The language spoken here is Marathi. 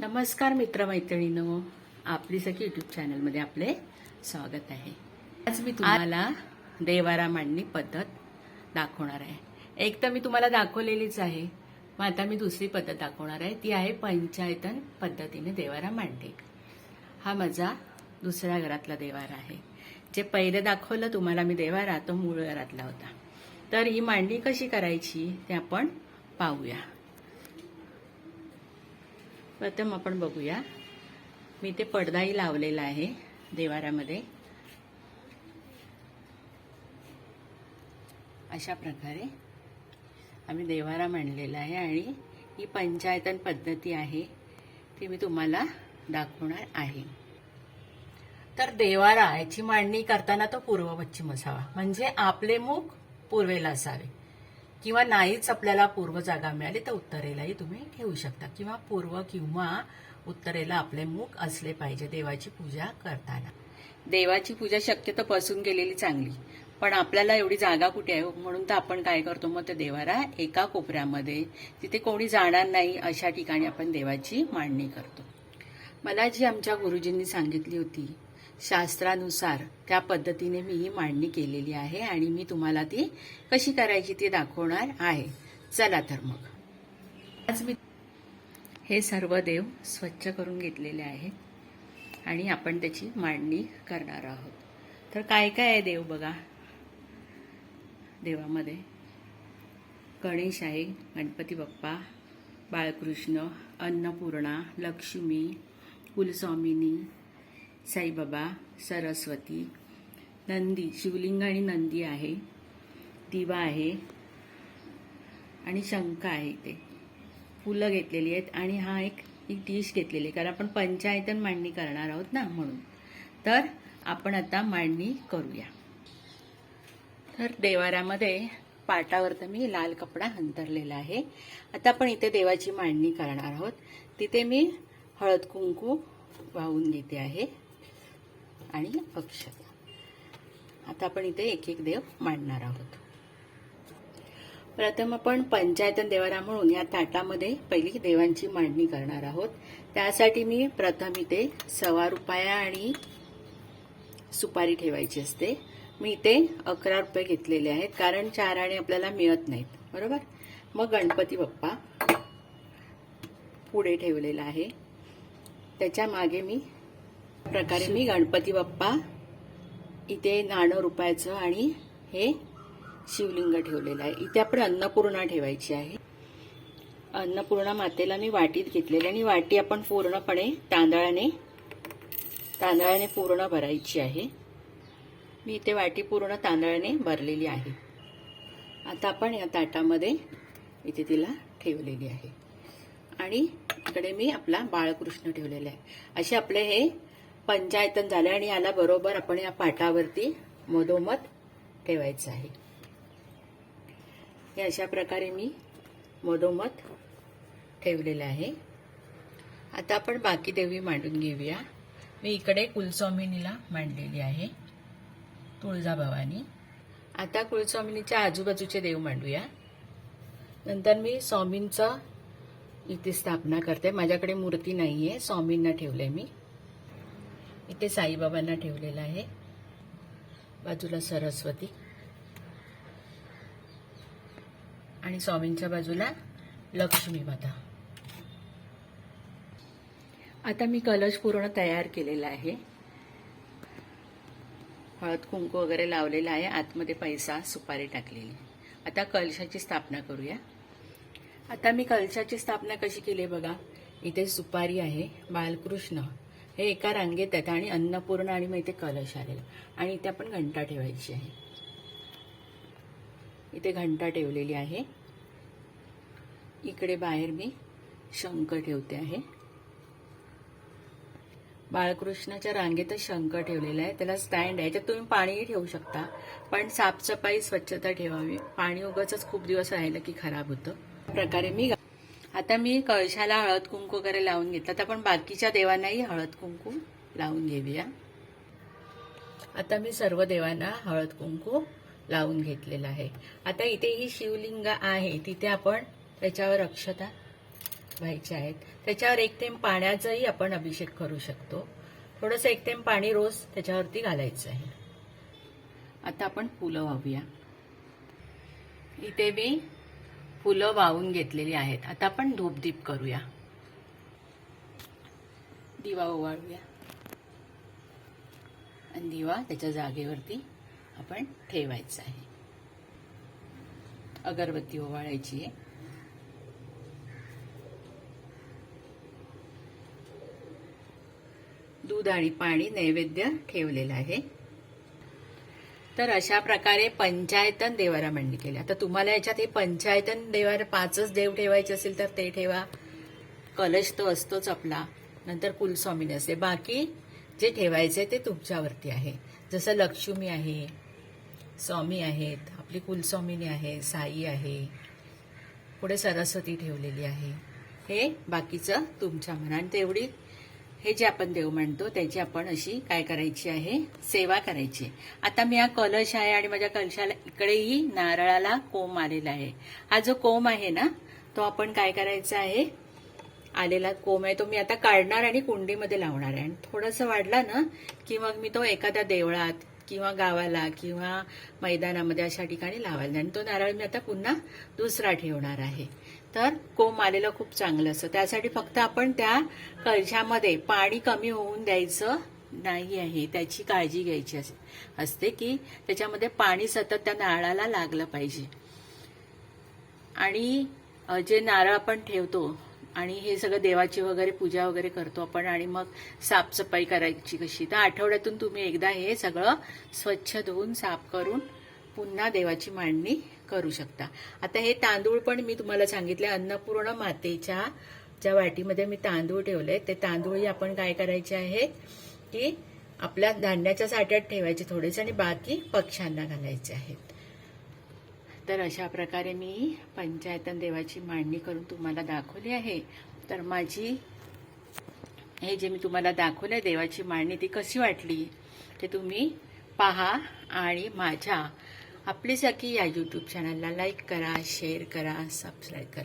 नमस्कार मित्रमैत्रिणींनो. आपली सखी युट्यूब चॅनलमध्ये आपले स्वागत आहे. आज मी तुम्हाला देवारा मांडणी पद्धत दाखवणार आहे. एक तर मी तुम्हाला दाखवलेलीच आहे मग आता मी दुसरी पद्धत दाखवणार आहे. ती आहे पंचायतन पद्धतीने देवारा मांडणे. हा माझा दुसऱ्या घरातला देवारा आहे. जे पहिले दाखवलं तुम्हाला मी देवारा तो मूळ घरातला होता. तर ही मांडणी कशी करायची ते आपण पाहूया. प्रथम आपण बघूया. मी ते पडदाही लावलेला आहे देवारामध्ये अशा प्रकारे आम्ही देवारा मांडलेला आहे आणि ही पंचायतन पद्धती आहे ती मी तुम्हाला दाखवणार आहे. तर देवारा याची मांडणी करताना तो पूर्व पश्चिम असावा. म्हणजे आपले मुख पूर्वेला असावे. किंवा नाहीच आपल्याला पूर्व जागा मिळाली तर उत्तरेलाही तुम्ही ठेवू शकता. किंवा पूर्व किंवा उत्तरेला आपले मुख असले पाहिजे देवाची पूजा करताना. देवाची पूजा शक्यतो बसून गेलेली चांगली. पण आपल्याला एवढी जागा कुठे आहे? म्हणून तर आपण काय करतो? मग ते देवाला एका कोपऱ्यामध्ये तिथे कोणी जाणार नाही अशा ठिकाणी आपण देवाची मांडणी करतो. मला जी आमच्या गुरुजींनी सांगितली होती शास्त्रानुसार त्या पद्धतीने मी ही मांडणी केलेली आहे आणि मी तुम्हाला ती कशी करायची ती दाखवणार आहे. चला तर मग. आज मी हे सर्व देव स्वच्छ करून घेतलेले आहेत आणि आपण त्याची मांडणी करणार आहोत. तर काय काय आहे देव बघा? देवामध्ये गणेश आहे गणपती बाप्पा बाळकृष्ण अन्नपूर्णा लक्ष्मी कुलस्वामिनी साईबाबा सरस्वती नंदी शिवलिंग आणि नंदी आहे दिवा आहे आणि शंख आहे इथे. फुलं घेतलेली आहेत आणि हा एक एक डिश घेतलेली आहे. कारण आपण पंचायतन मांडणी करणार आहोत ना म्हणून. तर आपण आता मांडणी करूया. तर देवाऱ्यामध्ये पाटावर तर मी लाल कपडा अंतरलेला आहे. आता आपण इथे देवाची मांडणी करणार आहोत. तिथे मी हळद कुंकू वाहून घेते आहे. आणि अक्षता आता आपण इथे एक एक देव मांडणार आहोत. प्रथम आपण पंचायतन देवारा म्हणून या ताटामध्ये पहिली देवांची मांडणी करणार आहोत. त्यासाठी मी प्रथम इथे सव्वा रुपया आणि सुपारी ठेवायची असते. मी इथे अकरा रुपये घेतलेले आहेत कारण चार आणि आपल्याला मिळत नाहीत. बरोबर? मग गणपती बाप्पा पुढे ठेवलेला आहे. त्याच्यामागे मी प्रकारे मी गणपती बाप्पा इथे नाणं रुपयाचं आणि हे शिवलिंग ठेवलेलं आहे. इथे आपण अन्नपूर्णा ठेवायची आहे. अन्नपूर्णा मातेला मी वाटीत घेतलेली आणि वाटी आपण पूर्णपणे तांदळाने तांदळाने पूर्ण भरायची आहे. मी इथे वाटी पूर्ण तांदळाने भरलेली आहे. आता आपण या ताटामध्ये इथे तिला ठेवलेली आहे. आणि इकडे मी आपला बाळकृष्ण ठेवलेला आहे. असे आपले हे पंचायतन झालं आणि याला बरोबर आपण या पाटावरती मधोमध ठेवायचं आहे. हे अशा प्रकारे मी मधोमध ठेवलेलं आहे. आता आपण बाकी देवी मांडून घेऊया. मी इकडे कुलस्वामिनीला मांडलेली आहे तुळजाभवानी आता कुलस्वामिनीच्या आजूबाजूचे देव मांडूया. नंतर मी स्वामींचं इथे स्थापना करते. माझ्याकडे मूर्ती नाही आहे स्वामींना ठेवलंय मी. इथे साईबाबांना ठेवलेलं आहे. बाजूला सरस्वती. आणि स्वामींच्या बाजूला लक्ष्मी माता. आता मी कलश पूर्ण तयार केलेला आहे. हळद कुंकू वगैरे लावलेला आहे. आतमध्ये पैसा सुपारी टाकलेली. आता कलशाची स्थापना करूया. आता मी कलशाची स्थापना कशी केली बघा. इथे सुपारी आहे बालकृष्ण. हे एका रांगेत आहेत आणि अन्नपूर्ण आणि मग इथे कलश आलेला आणि इथे आपण घंटा ठेवायची आहे. इथे घंटा ठेवलेली आहे. इकडे बाहेर मी शंख ठेवते आहे. बाळकृष्णाच्या रांगेतच शंख ठेवलेला आहे. त्याला स्टँड आहे. त्यात तुम्ही पाणीही ठेवू शकता. पण साफसफाई स्वच्छता ठेवावी. पाणी उगाच खूप दिवस राहिलं की खराब होतं. प्रकारे मी आता मी कळशाला हळद कुंकू वगैरे लावून घेतलं. तर आपण बाकीच्या देवांनाही हळद कुंकू लावून घेऊया. आता मी सर्व देवांना हळद कुंकू लावून घेतलेलं आहे. आता इथे ही शिवलिंग आहे. तिथे आपण त्याच्यावर अक्षता व्हायचे आहेत. त्याच्यावर एक थेंब पाण्याचाही आपण अभिषेक करू शकतो. थोडंसं एक थेंब पाणी रोज त्याच्यावरती घालायचं आहे. आता आपण फुलं वाहूया. इथे मी फुलं वाहून घेतलेली आहेत. आता आपण धूपदीप करूया. दिवा ओवाळूया. आणि दिवा त्याच्या जागेवरती आपण ठेवायचा आहे. अगरबत्ती ओवाळायची आहे. दूध आणि पाणी नैवेद्य ठेवलेलं आहे. तर अशा प्रकारे पंचायतन देवारा मांडणी केली आता तुम्हाला याच्यात हे पंचायतन देवार पाचच देव ठेवायचे असेल तर ते ठेवा. कलश तो असतोच आपला. नंतर कुलस्वामीने असते. बाकी जे ठेवायचे ते तुमच्यावरती आहे. जसं लक्ष्मी आहे स्वामी आहेत आपली कुलस्वामिनी आहे साई आहे पुढे सरस्वती ठेवलेली आहे. हे बाकीचं तुमच्या मनात तेवढी हे जे आपण देव म्हणतो त्याची आपण अशी काय करायची आहे? सेवा करायची. आता मी हा कलश आहे आणि माझ्या कलशाला इकडेही नारळाला कोंब आलेला आहे. हा जो कोंब आहे ना तो आपण काय करायचा आहे? आलेला कोंब आहे. तो मी आता काढणार आणि कुंडीमध्ये लावणार आहे. आणि थोडंसं वाढला ना की मग मी तो एखाद्या देवळात किंवा गावाला किंवा मैदानामध्ये अशा ठिकाणी लावायला आणि तो नारळ मी आता पुन्हा दुसरा ठेवणार आहे. तर कोंब आलेलं खूप चांगलं असतं. त्यासाठी फक्त आपण त्या कळशामध्ये पाणी कमी होऊन द्यायचं नाही आहे. त्याची काळजी घ्यायची अस- असते की त्याच्यामध्ये पाणी सतत त्या नारळाला लागलं पाहिजे. आणि जे नारळ आपण ठेवतो आणि हे सगळं देवाची वगैरे पूजा वगैरे करतो आपण आणि मग साफसफाई करायची कशी तर आठवड्यातून तुम्ही एकदा हे सगळं स्वच्छ धुवून साफ करून पुन्हा देवाची मांडणी करू शकता. आता हे तांदूळ पण मी तुम्हाला सांगितले अन्नपूर्ण मातेच्या ज्या वाटीमध्ये मी तांदूळ ठेवले ते तांदूळही आपण काय करायचे आहे की आपल्या धान्याच्या साठ्यात ठेवायचे थोडेसे आणि बाकी पक्ष्यांना घालायचे आहेत. तर अशा प्रकारे मी पंचायतन देवाची मांडणी करून तुम्हाला दाखवली आहे. तर माझी हे जे मी तुम्हाला दाखवलंय देवाची मांडणी ती कशी वाटली ते तुम्ही पहा आणि माझ्या आपली सखी या यूट्यूब चॅनलला लाईक करा शेअर करा सबस्क्राईब करा.